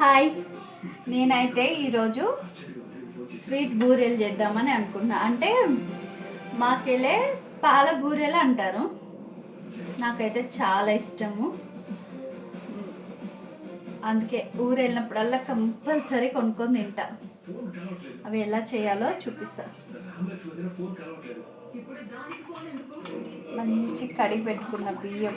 Hi. నేనైతే ఈరోజు sweet బూరెలు చేద్దామని అనుకున్నా. అంటే మాకెళ్ళే పాల బూరెలు అంటారు. నాకైతే చాలా ఇష్టము. అందుకే ఊరు వెళ్ళినప్పుడల్లా కంపల్సరీ కొనుక్కొని తింటా. అవి ఎలా చేయాలో చూపిస్తా. మంచి కడిగి పెట్టుకున్న బియ్యం.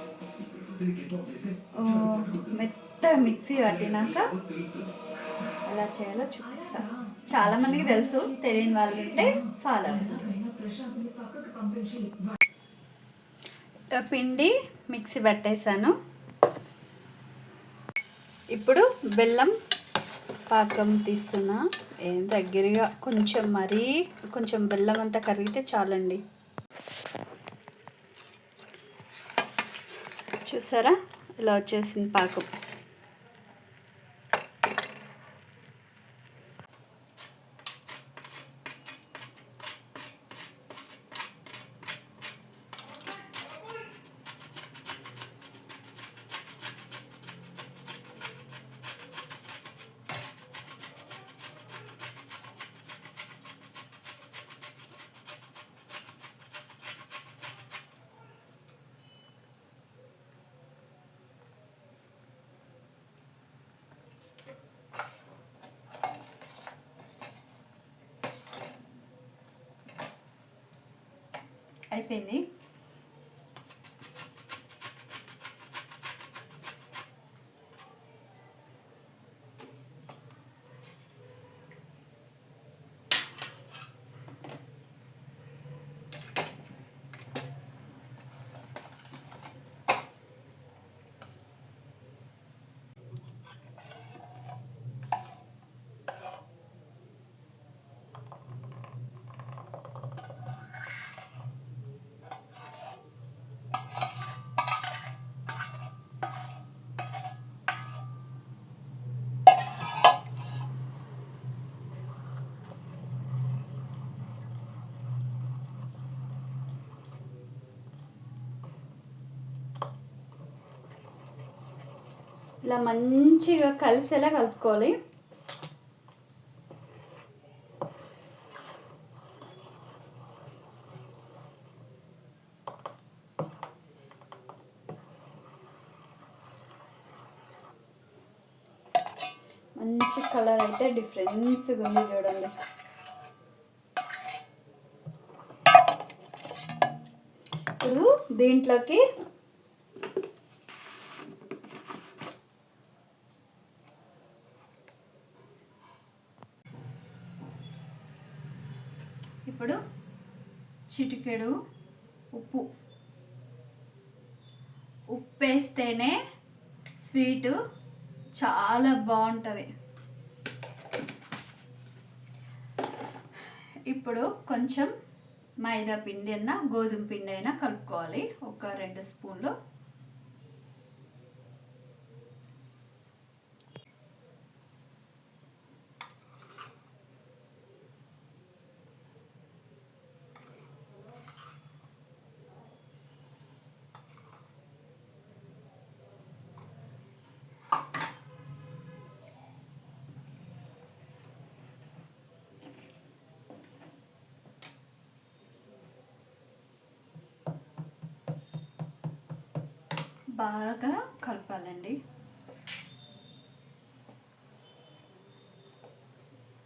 ఆ, మెత్తగా మిక్సీ పట్టినాక ఎలా చేయాలో చూపిస్తా. చాలా మందికి తెలుసు తెలియని వాళ్ళు ఉంటే ఫాలో పిండి మిక్సీ పట్టేశాను ఇప్పుడు బెల్లం పాకం తీస్తున్నా. ఏం దగ్గరగా కొంచెం మరీ కొంచెం బెల్లం అంతా కరిగితే చాలండి. చూసారా? ఇలా వచ్చేసింది పాకం. అయిపోయింది. ఇలా మంచిగా కలిసేలా కలుపుకోవాలి. మంచి కలర్ అయితే డిఫరెన్స్గా ఉంది చూడండి. ఇప్పుడు దీంట్లోకి ఇప్పుడు చిటికెడు ఉప్పు. ఉప్పు వేస్తేనే స్వీటు చాలా బాగుంటుంది. ఇప్పుడు కొంచెం మైదా పిండి అయినా గోధుమ పిండి అయినా కలుపుకోవాలి. ఒక రెండు స్పూన్లు బాగా కలపాలండి.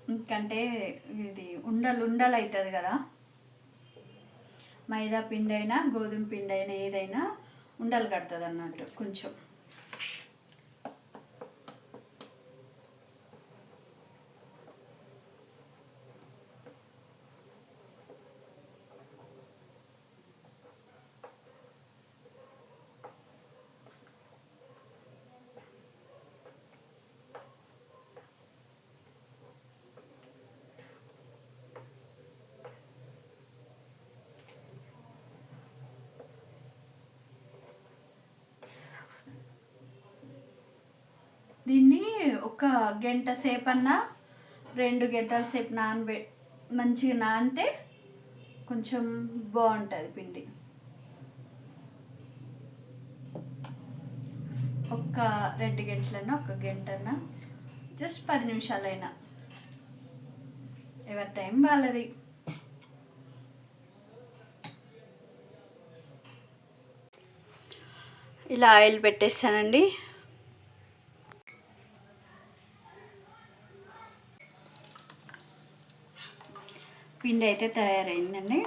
ఎందుకంటే ఇది ఉండలు ఉండలు అవుతుంది కదా. మైదా పిండి అయినా గోధుమ పిండి అయినా ఏదైనా ఉండలు కడుతుంది అన్నట్టు కొంచెం. దీన్ని ఒక గంట సేపు అన్నా రెండు గంటల సేపు నానబె మంచిగా నానితే కొంచెం బాగుంటుంది పిండి. ఒక్క రెండు గంటలన్నా ఒక గంటన్నా జస్ట్ పది నిమిషాలైనా. ఎవరి టైం వాళ్ళది. ఇలా ఆయిల్ పెట్టేస్తానండి. పిండి అయితే తయారైందండి.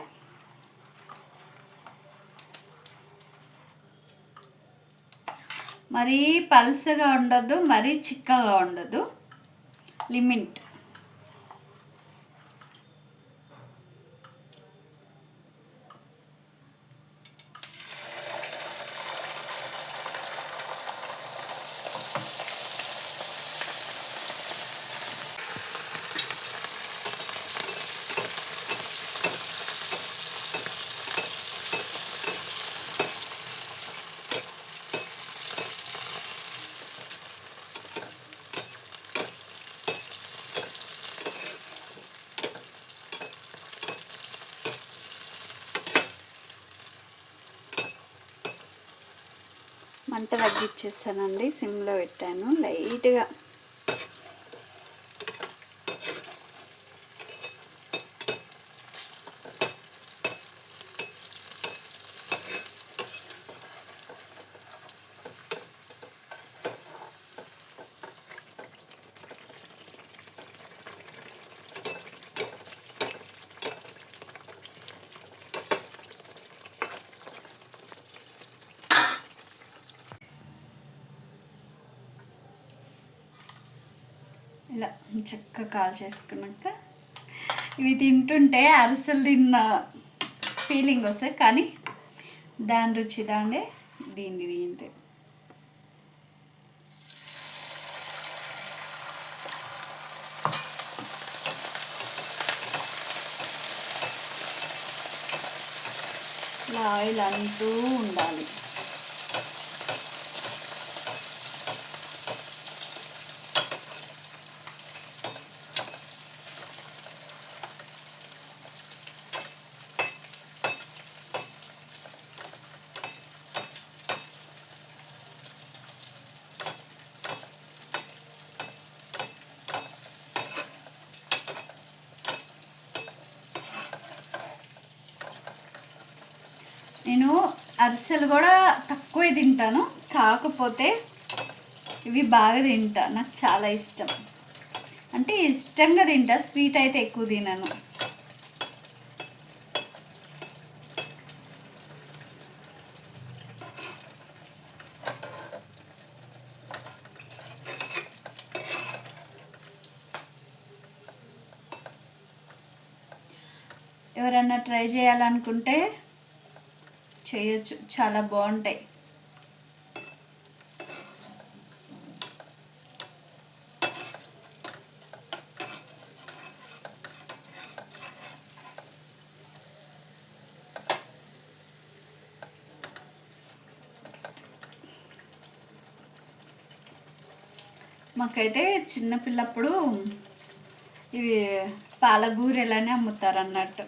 మరీ పల్సగా ఉండదు మరీ చిక్కగా ఉండదు. లిమిట్. మంట తగ్గించేస్తానండి సిమ్లో పెట్టాను. లైట్గా ఇలా చక్కగా కాల్ చేసుకున్నాక ఇవి తింటుంటే అరిసెలు తిన్న ఫీలింగ్ వస్తుంది కానీ దాని రుచి దాందే దీన్ని తింటే. ఇలా ఆయిల్ అంటూ ఉండాలి. నేను అరిసెలు కూడా తక్కువే తింటాను. కాకపోతే ఇవి బాగా తింటా. నాకు చాలా ఇష్టం. అంటే ఇష్టంగా తింటా. స్వీట్ అయితే ఎక్కువ తినను. ఎవరన్నా ట్రై చేయాలనుకుంటే చేయొచ్చు. చాలా బాగుంటాయి. మాకైతే చిన్నపిల్లప్పుడు ఇవి పాలబూరెలానే అమ్ముతారు అన్నట్టు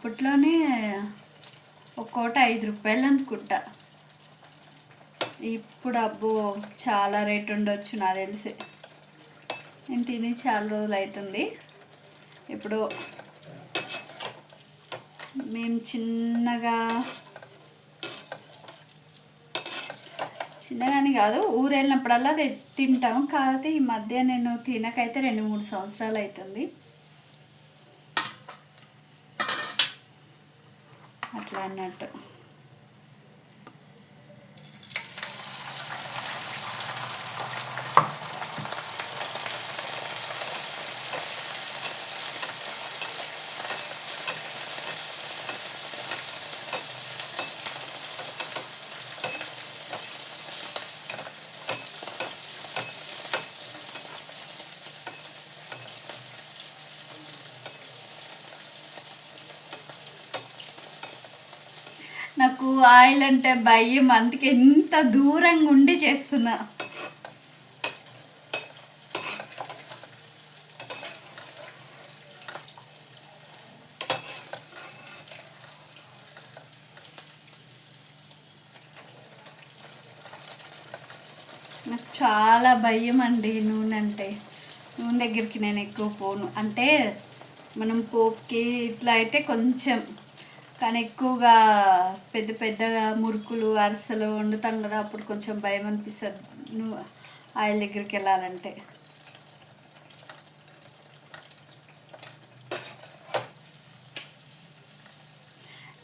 అప్పట్లోనే ఒక్కోటి ఐదు రూపాయలు అనుకుంటా. ఇప్పుడు అబ్బో చాలా రేట్ ఉండొచ్చు నాకు తెలిసి. నేను తిని చాలా రోజులు అవుతుంది ఇప్పుడు మేము చిన్నగా చిన్నగాని కాదు ఊరు వెళ్ళినప్పుడల్లా తె- తింటాం కాకపోతే ఈ మధ్య నేను తినకైతే రెండు మూడు సంవత్సరాలు అవుతుంది. అట్లా అన్నట్టు నాకు ఆయిల్ అంటే భయం అందుకే ఎంత దూరంగా ఉండి చేస్తున్నా. నాకు చాలా భయం అండి నూనె అంటే. నూనె దగ్గరికి నేను ఎక్కువ పోను. అంటే మనం పోపుకి ఇట్లా అయితే కొంచెం కానీ ఎక్కువగా పెద్ద పెద్దగా మురుకులు అరిసెలు వండుతాం కదా అప్పుడు కొంచెం భయం అనిపిస్తుంది. నువ్వు ఆయిల్ దగ్గరికి వెళ్ళాలంటే.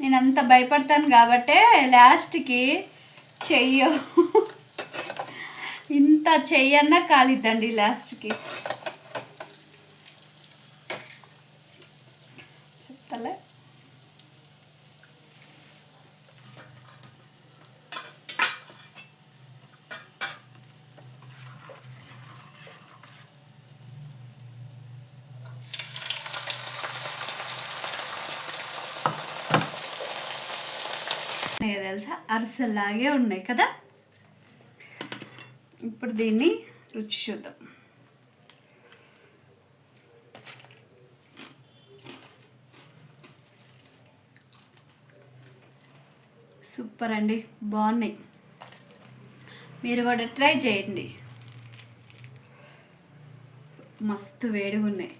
నేను అంత భయపడతాను కాబట్టే లాస్ట్కి చెయ్యో. ఇంత చెయ్యన్నా కాలిద్దండి లాస్ట్కి చెప్తలే ఉన్నాయి తెలుసా? అరిసెల్లాగే ఉన్నాయి కదా? ఇప్పుడు దీన్ని రుచి చూద్దాం. సూపర్ అండి బాగున్నాయి. మీరు కూడా ట్రై చేయండి. మస్తు వేడిగా ఉన్నాయి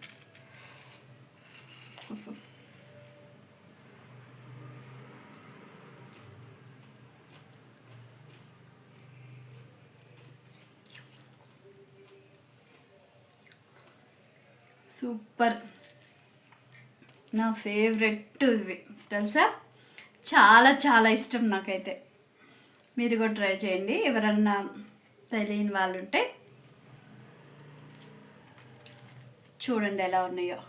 సూపర్ నా ఫేవరెట్ ఇవి. తెలుసా? చాలా చాలా ఇష్టం నాకైతే. మీరు కూడా ట్రై చేయండి. ఎవరన్నా తెలియని వాళ్ళు ఉంటే చూడండి ఎలా ఉన్నాయో.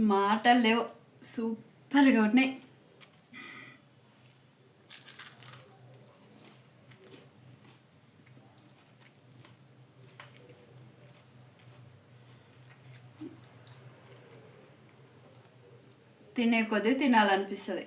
మాటలు లేవు. సూపర్గా ఉన్నాయి. తినే కొద్దీ తినాలనిపిస్తుంది.